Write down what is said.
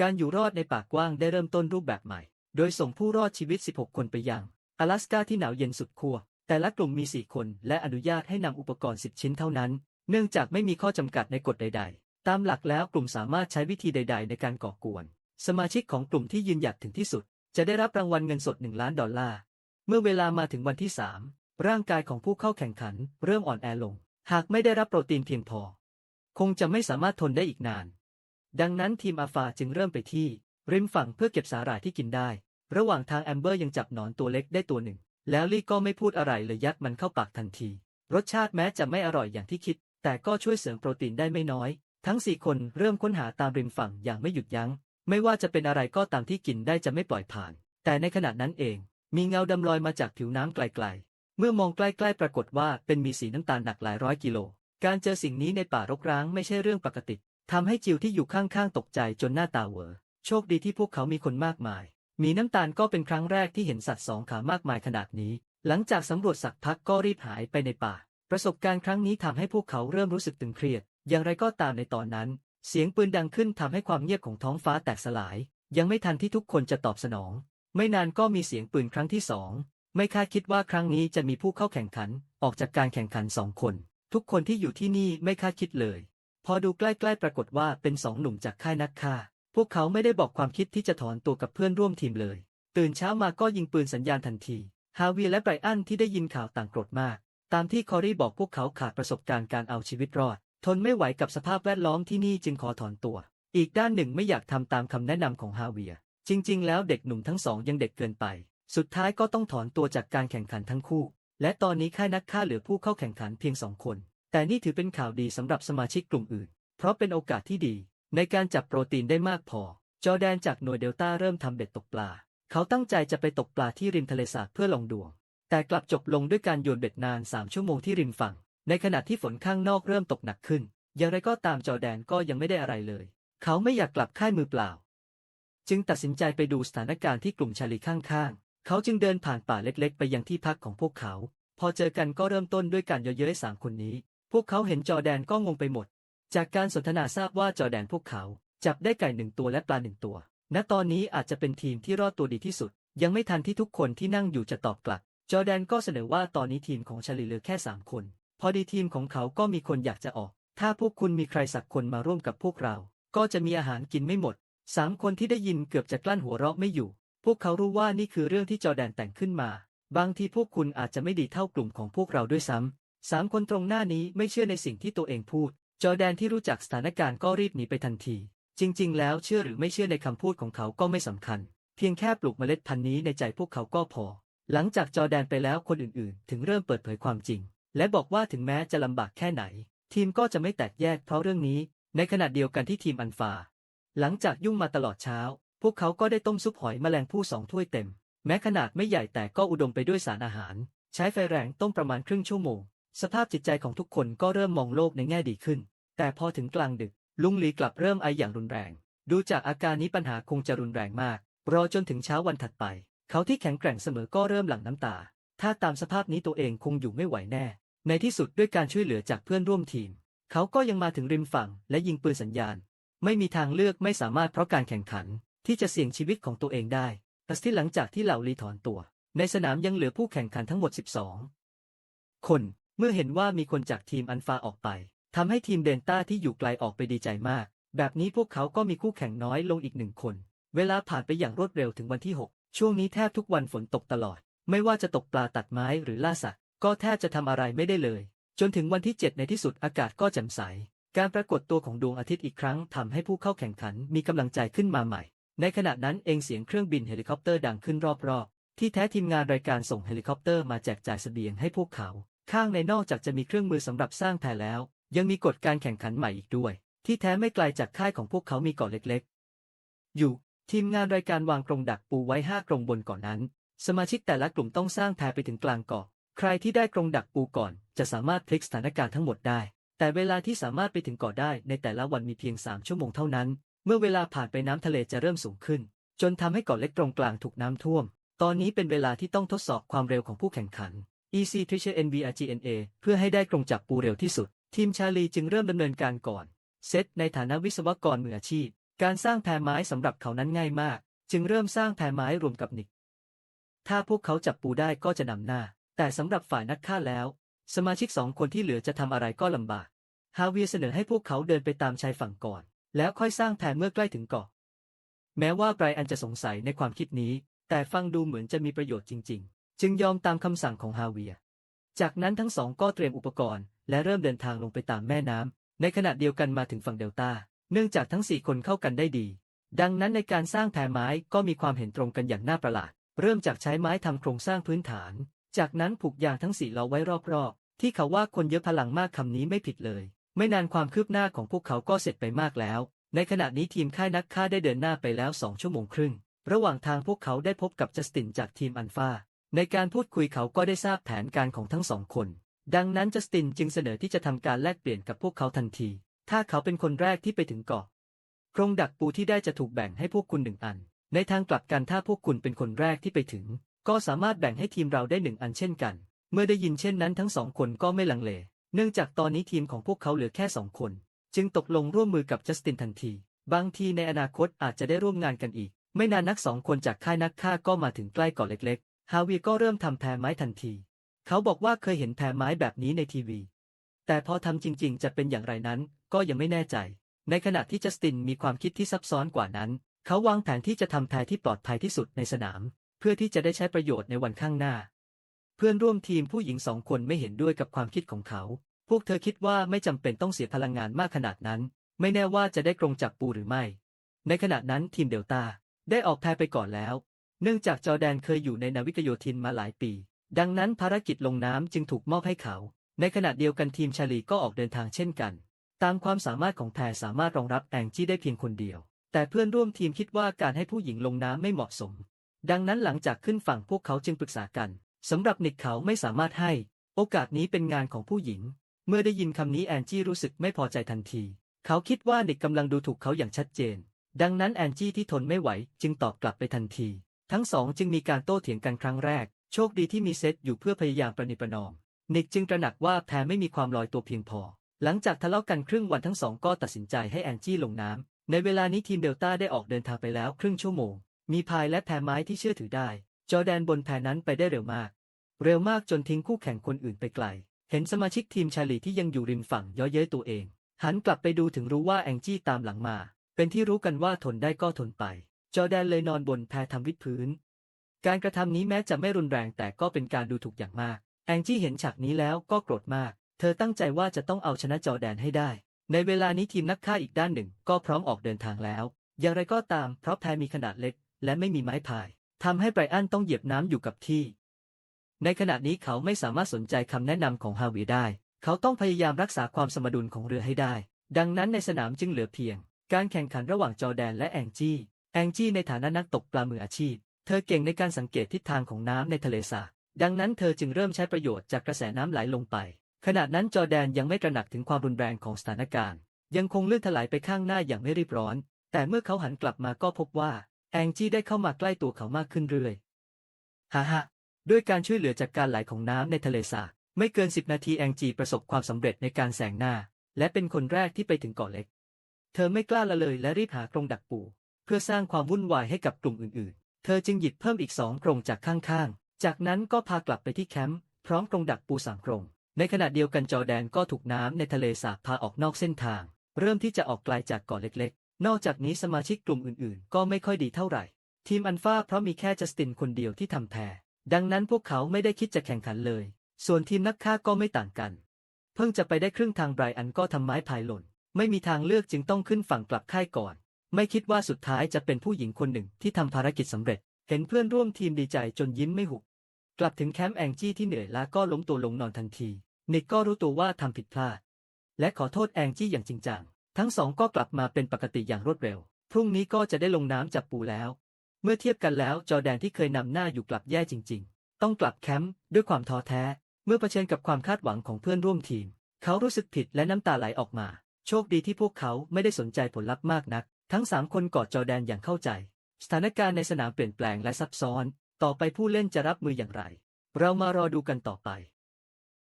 การอยู่รอดในป่ากว้างได้เริ่มต้นรูปแบบใหม่ โดยส่งผู้รอดชีวิต 16 คนไปยัง阿拉สกาที่หนาวเย็นสุดขั้ว แต่ละกลุ่มมี 4 คน และอนุญาตให้นำอุปกรณ์ 10 ชิ้นเท่านั้น เนื่องจากไม่มีข้อจำกัดในกฎใด ๆ ตามหลักแล้วกลุ่มสามารถใช้วิธีใด ๆ ในการก่อกวน สมาชิกของกลุ่มที่ยืนหยัดถึงที่สุด จะได้รับรางวัลเงินสด 1 ล้านดอลลาร์ เมื่อเวลามาถึงวันที่ 3 ร่างกายของผู้เข้าแข่งขัน เริ่มอ่อนแอลง หากไม่ได้รับโปรตีนเพียงพอ คงจะไม่สามารถทนได้อีกนาน ดังนั้นทีมอาฟาจึงเริ่มไปที่ ริมฝั่งเพื่อเก็บสาหร่ายที่กินได้ ระหว่างทางแอมเบอร์ยังจับหนอนตัวเล็กได้ตัวหนึ่ง แล้วลี่ก็ไม่พูดอะไรเลยยัดมันเข้าปากทันที รสชาติแม้จะไม่อร่อยอย่างที่คิด แต่ก็ช่วยเสริมโปรตีนได้ไม่น้อย ทั้งสี่คนเริ่มค้นหาตามริมฝั่งอย่างไม่หยุดยัง้ง ไม่ว่าจะเป็นอะไรก็ตามที่กินได้จะไม่ปล่อยผ่าน แต่ในขณะนั้นเอง มีเงาดำลอยมาจากผิวน้ำไกลๆ เมื่อมองใกล้ๆปรากฏว่าเป็นมีสีน้ำตาลหนักหลายร้อยกิโล การเจอสิ่งนี้ในป่ารกร้างไม่ใช่เรื่องปกติ ทำให้จิวที่อยู่ข้างๆตกใจจนหน้าตาเหวอ โชคดีที่พวกเขามีคนมากมาย มีน้ำตาลก็เป็นครั้งแรกที่เห็นสัตว์สองขามากมายขนาดนี้ หลังจากสำรวจสักพักก็รีบหายไปในป่า ประสบการณ์ครั้งนี้ทำให้พวกเขาเริ่มรู้สึกตึงเครียด อย่างไรก็ตามในตอนนั้น เสียงปืนดังขึ้นทำให้ความเงียบของท้องฟ้าแตกสลาย ยังไม่ทันที่ทุกคนจะตอบสนอง ไม่นานก็มีเสียงปืนครั้งที่สอง ไม่คาดคิดว่าครั้งนี้จะมีผู้เข้าแข่งขัน ออกจากการแข่งขันสองคน ทุกคนที่อยู่ที่นี่ไม่คาดคิดเลย พอดูใกล้ๆปรากฏว่าเป็นสองหนุ่มจากค่ายนักฆ่า พวกเขาไม่ได้บอกความคิดที่จะถอนตัวกับเพื่อนร่วมทีมเลย ตื่นเช้ามาก็ยิงปืนสัญญาณทันที ฮาวีและไบรอันที่ได้ยินข่าวต่างโกรธมาก ตามที่คอรีบอกพวกเขาขาดประสบการณ์การเอาชีวิตรอด ทนไม่ไหวกับสภาพแวดล้อมที่นี่จึงขอถอนตัว อีกด้านหนึ่งไม่อยากทำตามคำแนะนำของฮาเวีย จริง ๆ แล้วเด็กหนุ่มทั้งสองยังเด็กเกินไป สุดท้ายก็ต้องถอนตัวจากการแข่งขันทั้งคู่ และตอนนี้ค่ายนักฆ่าเหลือผู้เข้าแข่งขันเพียงสองคน แต่นี่ถือเป็นข่าวดีสำหรับสมาชิกกลุ่มอื่น เพราะเป็นโอกาสที่ดี ในการจับโปรตีนได้มากพอ จอแดนจากหน่วยเดลต้าเริ่มทำเบ็ดตกปลา เขาตั้งใจจะไปตกปลาที่ริมทะเลสาบเพื่อลองดวง แต่กลับจบลงด้วยการโยนเบ็ดนานสามชั่วโมงที่ริมฝั่ง ในขณะที่ฝนข้างนอกเริ่มตกหนักขึ้น อย่างไรก็ตามจอแดนก็ยังไม่ได้อะไรเลย เขาไม่อยากกลับค่ายมือเปล่า จึงตัดสินใจไปดูสถานการณ์ที่กลุ่มชาลีข้างๆ เขาจึงเดินผ่านป่าเล็กๆ ไปยังที่พักของพวกเขา พอเจอกันก็เริ่มต้นด้วยการเยอะเย้ยสามคนนี้ พวกเขาเห็นจอแดนก็งงไปหมด จากการสนทนาทราบว่าจอแดนพวกเขาจับได้ไก่หนึ่งตัวและปลาหนึ่งตัว ณ ตอนนี้อาจจะเป็นทีมที่รอดตัวดีที่สุด ยังไม่ทันที่ทุกคนที่นั่งอยู่จะตอบกลับ จอแดนก็เสนอว่าตอนนี้ทีมของชาลีเหลือแค่สามคน พอดีทีมของเขาก็มีคนอยากจะออก ถ้าพวกคุณมีใครสักคนมาร่วมกับพวกเรา ก็จะมีอาหารกินไม่หมด สามคนที่ได้ยินเกือบจะกลั้นหัวเราะไม่อยู่ พวกเขารู้ว่านี่คือเรื่องที่จอแดนแต่งขึ้นมา บางทีพวกคุณอาจจะไม่ดีเท่ากลุ่มของพวกเราด้วยซ้ำ สามคนตรงหน้านี้ไม่เชื่อในสิ่งที่ตัวเองพูด จอแดนที่รู้จักสถานการณ์ก็รีบหนีไปทันที จริง ๆ แล้วเชื่อหรือไม่เชื่อในคำพูดของเขาก็ไม่สำคัญ เพียงแค่ปลูกเมล็ดพันธุ์นี้ในใจพวกเขาก็พอ หลังจากจอแดนไปแล้วคนอื่นๆ ถึงเริ่มเปิดเผยความจริง และบอกว่าถึงแม้จะลำบากแค่ไหน ทีมก็จะไม่แตกแยกเพราะเรื่องนี้ ในขณะเดียวกันที่ทีมอันฟา หลังจากยุ่งมาตลอดเช้า พวกเขาก็ได้ต้มซุปหอยแมลงภู่สองถ้วยเต็ม แม้ขนาดไม่ใหญ่แต่ก็อุดมไปด้วยสารอาหาร ใช้ไฟแรงต้มประมาณครึ่งชั่วโมง สภาพจิตใจของทุกคนก็เริ่มมองโลกในแง่ดีขึ้น แต่พอถึงกลางดึก ลุงหลีกลับเริ่มไออย่างรุนแรง ดูจากอาการนี้ปัญหาคงจะรุนแรงมาก รอจนถึงเช้าวันถัดไป เขาที่แข็งแกร่งเสมอก็เริ่มหลั่งน้ำตา ถ้าตามสภาพนี้ตัวเองคงอยู่ไม่ไหวแน่ ในที่สุดด้วยการช่วยเหลือจากเพื่อนร่วมทีม เขาก็ยังมาถึงริมฝั่งและยิงปืนสัญญาณ ไม่มีทางเลือกไม่สามารถเพราะการแข่งขัน ที่จะเสี่ยงชีวิตของตัวเองได้แต่ที่หลังจากที่เหล่าลีถอนตัว ในสนามยังเหลือผู้แข่งขันทั้งหมด 12 คน เมื่อเห็นว่ามีคนจากทีมอันฟาออกไปทำให้ทีมเดนต้าที่อยู่ไกลออกไปดีใจมาก แบบนี้พวกเขาก็มีคู่แข่งน้อยลงอีกหนึ่งคน เวลาผ่านไปอย่างรวดเร็วถึงวันที่ 6 ช่วงนี้แทบทุกวันฝนตกตลอด ไม่ว่าจะตกปลาตัดไม้หรือล่าสัตว์ ก็แทบจะทำอะไรไม่ได้เลย จนถึงวันที่ 7 ในที่สุดอากาศก็แจ่มใส การปรากฏตัวของดวงอาทิตย์อีกครั้งทำให้ผู้เข้าแข่งขันมีกำลังใจขึ้นมาใหม่ ในขณะนั้นเองเสียงเครื่องบินเฮลิคอปเตอร์ดังขึ้นรอบๆ ที่แท้ทีมงานรายการส่งเฮลิคอปเตอร์มาแจกจ่ายเสบียงให้พวกเขา ข้างในนอกจากจะมีเครื่องมือสำหรับสร้างแพแล้ว ยังมีกฎการแข่งขันใหม่อีกด้วย ที่แท้ไม่ไกลจากค่ายของพวกเขามีเกาะเล็กๆ อยู่ ทีมงานรายการวางกรงดักปูไว้ห้ากรงบนเกาะนั้น สมาชิกแต่ละกลุ่มต้องสร้างแพไปถึงกลางเกาะ ใครที่ได้กรงดักปูก่อน จะสามารถพลิกสถานการณ์ทั้งหมดได้ แต่เวลาที่สามารถไปถึงเกาะได้ในแต่ละวันมีเพียง3ชั่วโมงเท่านั้น เมื่อเวลาผ่านไปน้ำทะเลจะเริ่มสูงขึ้น จนทำให้เกาะเล็กตรงกลางถูกน้ำท่วม ตอนนี้เป็นเวลาที่ต้องทดสอบความเร็วของผู้แข่งขัน EC t r i c h e r NVRGNA เพื่อให้ได้กรงจับปูเร็วที่สุด ทีมชาลีจึงเริ่มดำเนินการก่อน เซตในฐานะวิศวกรมืออาชีพ การสร้างแพไม้สำหรับเขานั้นง่ายมาก จึงเริ่มสร้างแพไม้รวมกับนิก ถ้าพวกเขาจับปูได้ก็จะนำหน้า แต่สำหรับฝ่ายนักฆ่าแล้ว สมาชิกสองคนที่เหลือจะทำอะไรก็ลำบากฮาเวียเสนอให้พวกเขาเดินไปตามชายฝั่งก่อน แล้วค่อยสร้างแพเมื่อใกล้ถึงเกาะแม้ว่าไบรอันจะสงสัยในความคิดนี้ แต่ฟังดูเหมือนจะมีประโยชน์จริงๆ จึงยอมตามคำสั่งของฮาเวีย จากนั้นทั้งสองก็เตรียมอุปกรณ์ และเริ่มเดินทางลงไปตามแม่น้ำ ในขณะเดียวกันมาถึงฝั่งเดลต้า เนื่องจากทั้งสี่คนเข้ากันได้ดี ดังนั้นในการสร้างแพไม้ก็มีความเห็นตรงกันอย่างน่าประหลาด เริ่มจากใช้ไม้ทำโครงสร้างพื้นฐาน จากนั้นผูกยางทั้งสี่ล้อไว้รอบๆ ที่เขาว่าคนเยอะพลังมากคำนี้ไม่ผิดเลย ไม่นานความคืบหน้าของพวกเขาก็เสร็จไปมากแล้ว ในขณะนี้ทีมค่ายนักฆ่าได้เดินหน้าไปแล้วสองชั่วโมงครึ่ง ระหว่างทางพวกเขาได้พบกับจัสตินจากทีมอัลฟา ในการพูดคุยเขาก็ได้ทราบแผนการของทั้งสองคน ดังนั้นจัสตินจึงเสนอที่จะทำการแลกเปลี่ยนกับพวกเขาทันที ถ้าเขาเป็นคนแรกที่ไปถึงเกาะโครงดักปูที่ได้จะถูกแบ่งให้พวกคุณหนึ่งอัน ในทางกลับกันถ้าพวกคุณเป็นคนแรกที่ไปถึง ก็สามารถแบ่งให้ทีมเราได้หนึ่งอันเช่นกัน เมื่อได้ยินเช่นนั้นทั้งสองคนก็ไม่ลังเล เนื่องจากตอนนี้ทีมของพวกเขาเหลือแค่สองคน จึงตกลงร่วมมือกับจัสตินทันที บางทีในอนาคตอาจจะได้ร่วมงานกันอีก ไม่นานนักสองคนจากค่ายนักฆ่าก็มาถึงใกล้เกาะเล็ก ฮาเวียก็เริ่มทำแพรไม้ทันที เขาบอกว่าเคยเห็นแพรไม้แบบนี้ในทีวี แต่พอทำจริง ๆ จะเป็นอย่างไรนั้น ก็ยังไม่แน่ใจ ในขณะที่จัสตินมีความคิดที่ซับซ้อนกว่านั้น เขาวางแผนที่จะทำแพที่ปลอดภัยที่สุดในสนาม เพื่อที่จะได้ใช้ประโยชน์ในวันข้างหน้า เพื่อนร่วมทีมผู้หญิงสองคนไม่เห็นด้วยกับความคิดของเขา พวกเธอคิดว่าไม่จำเป็นต้องเสียพลังงานมากขนาดนั้น ไม่แน่ว่าจะได้กรงจับปูหรือไม่ ในขณะนั้นทีมเดลต้าได้ออกแพรไปก่อนแล้ว เนื่องจากจอแดนเคยอยู่ในนาวิกโยธินมาหลายปี ดังนั้นภารกิจลงน้ำจึงถูกมอบให้เขา ในขณะเดียวกันทีมชาลีก็ออกเดินทางเช่นกัน ตามความสามารถของแพรสามารถรองรับแองจี้ได้เพียงคนเดียว แต่เพื่อนร่วมทีมคิดว่าการให้ผู้หญิงลงน้ำไม่เหมาะสม ดังนั้นหลังจากขึ้นฝั่งพวกเขาจึงปรึกษากันสำหรับนิกเขาไม่สามารถให้ โอกาสนี้เป็นงานของผู้หญิง เมื่อได้ยินคำนี้แอนจี้รู้สึกไม่พอใจทันที เขาคิดว่านิกกำลังดูถูกเขาอย่างชัดเจน ดังนั้นแอนจี้ที่ทนไม่ไหวจึงตอบกลับไปทันที ทั้งสองจึงมีการโต้เถียงกันครั้งแรก โชคดีที่มีเซตอยู่เพื่อพยายามประนิประนอม นิกจึงตระหนักว่าแพรไม่มีความลอยตัวเพียงพอ หลังจากทะเลาะกันครึ่งวันทั้งสองก็ตัดสินใจให้แอนจี้ลงน้ำ ในเวลานี้ทีมเดลต้าได้ออกเดินทางไปแล้วครึ่งชั่วโมง มีพายและแพรไม้ที่เชื่อถือได้ จอแดนบนแพรนั้นไปได้เร็วมาก เร็วมากจนทิ้งคู่แข่งคนอื่นไปไกล เห็นสมาชิกทีมชาลีที่ยังอยู่ริมฝั่งย้อเย้ยตัวเอง หันกลับไปดูถึงรู้ว่าแองจี้ตามหลังมา เป็นที่รู้กันว่าทนได้ก็ทนไป จอแดนเลยนอนบนแพทำวิดพื้น การกระทำนี้แม้จะไม่รุนแรงแต่ก็เป็นการดูถูกอย่างมาก แองจี้เห็นฉากนี้แล้วก็โกรธมาก เธอตั้งใจว่าจะต้องเอาชนะจอแดนให้ได้ ในเวลานี้ทีมนักฆ่าอีกด้านหนึ่งก็พร้อมออกเดินทางแล้ว อย่างไรก็ตามเพราะแพมีขนาดเล็ก และไม่มีไม้พายทำให้ไบรอันต้องเหยียบน้ำอยู่กับที่ ในขณะนี้เขาไม่สามารถสนใจคำแนะนำของฮาวิได้ เขาต้องพยายามรักษาความสมดุลของเรือให้ได้ ดังนั้นในสนามจึงเหลือเพียง การแข่งขันระหว่างจอแดนและแองจี้ แองจี้ในฐานะนักตกปลามืออาชีพ เธอเก่งในการสังเกตทิศทางของน้ำในทะเลสาบดังนั้นเธอจึงเริ่มใช้ประโยชน์จากกระแสน้ำไหลลงไป ขณะนั้นจอแดนยังไม่ตระหนักถึงความรุนแรงของสถานการณ์ ยังคงเลื่อนถลายไปข้างหน้าอย่างไม่รีบร้อน แต่เมื่อเขาหันกลับมาก็พบว่า แองจี้ได้เข้ามาใกล้ตัวเขามากขึ้นเรื่อยฮ่าฮ่าด้วยการช่วยเหลือจากการไหลของน้ำในทะเลสาบไม่เกินสิบนาทีแองจีประสบความสำเร็จในการแซงหน้า และเป็นคนแรกที่ไปถึงเกาะเล็ก เธอไม่กล้าละเลยและรีบหากรงดักปู เพื่อสร้างความวุ่นวายให้กับกลุ่มอื่นๆ เธอจึงหยิบเพิ่มอีกสองกรงจากข้างๆ จากนั้นก็พากลับไปที่แคมป์พร้อมกรงดักปูสามกรงในขณะเดียวกันจอแดนก็ถูกน้ำในทะเลสาบพาออกนอกเส้นทาง เริ่มที่จะออกไกลจากเกาะเล็กๆ นอกจากนี้สมาชิกกลุ่มอื่นๆ ก็ไม่ค่อยดีเท่าไหร่ ทีมอันฟ้าเพราะมีแค่จัสตินคนเดียวที่ทำแพรดังนั้นพวกเขาไม่ได้คิดจะแข่งขันเลย ส่วนทีมนักฆ่าก็ไม่ต่างกัน เพิ่งจะไปได้ครึ่งทางไบรอันก็ทำไม้พายหล่น ไม่มีทางเลือกจึงต้องขึ้นฝั่งกลับค่ายก่อน ไม่คิดว่าสุดท้ายจะเป็นผู้หญิงคนหนึ่งที่ทำภารกิจสำเร็จ เห็นเพื่อนร่วมทีมดีใจจนยิ้มไม่หุบ กลับถึงแคมป์แองจี้ที่เหนื่อยล้าก็ล้มตัวลงนอนทันที นิกก็รู้ตัวว่าทำผิดพลาด และขอโทษแองจี้อย่างจริงจัง ทั้งสองก็กลับมาเป็นปกติอย่างรวดเร็ว พรุ่งนี้ก็จะได้ลงน้ำจับปูแล้ว เมื่อเทียบกันแล้วจอแดนที่เคยนำหน้าอยู่กลับแย่จริง ๆ ต้องกลับแคมป์ด้วยความท้อแท้ เมื่อเผชิญกับความคาดหวังของเพื่อนร่วมทีม เขารู้สึกผิดและน้ำตาไหลออกมา โชคดีที่พวกเขาไม่ได้สนใจผลลัพธ์มากนัก ทั้งสามคนกอดจอแดนอย่างเข้าใจ สถานการณ์ในสนามเปลี่ยนแปลงและซับซ้อน ต่อไปผู้เล่นจะรับมืออย่างไร เรามารอดูกันต่อไป